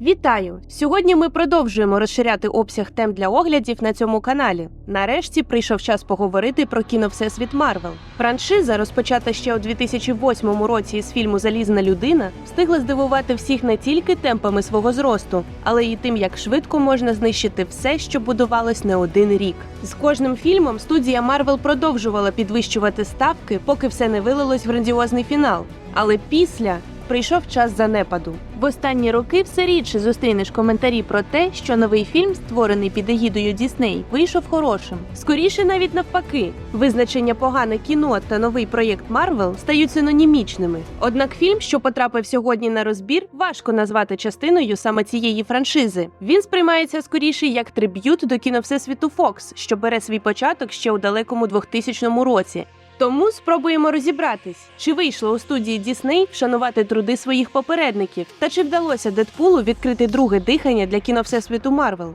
Вітаю! Сьогодні ми продовжуємо розширяти обсяг тем для оглядів на цьому каналі. Нарешті прийшов час поговорити про кіно Всесвіт Марвел. Франшиза, розпочата ще у 2008 році із фільму Залізна людина, встигла здивувати всіх не тільки темпами свого зросту, але й тим, як швидко можна знищити все, що будувалось не один рік. З кожним фільмом студія Марвел продовжувала підвищувати ставки, поки все не вилилось в грандіозний фінал. Але після прийшов час занепаду. В останні роки все рідше зустрінеш коментарі про те, що новий фільм, створений під егідою Дісней, вийшов хорошим. Скоріше, навіть навпаки, визначення погане кіно та новий проєкт Марвел стають синонімічними. Однак фільм, що потрапив сьогодні на розбір, важко назвати частиною саме цієї франшизи. Він сприймається скоріше як триб'ют до кіно Всесвіту Фокс, що бере свій початок ще у далекому 2000 році. Тому спробуємо розібратись, чи вийшло у студії Дісней вшанувати труди своїх попередників, та чи вдалося Дедпулу відкрити друге дихання для кіно Всесвіту Марвел.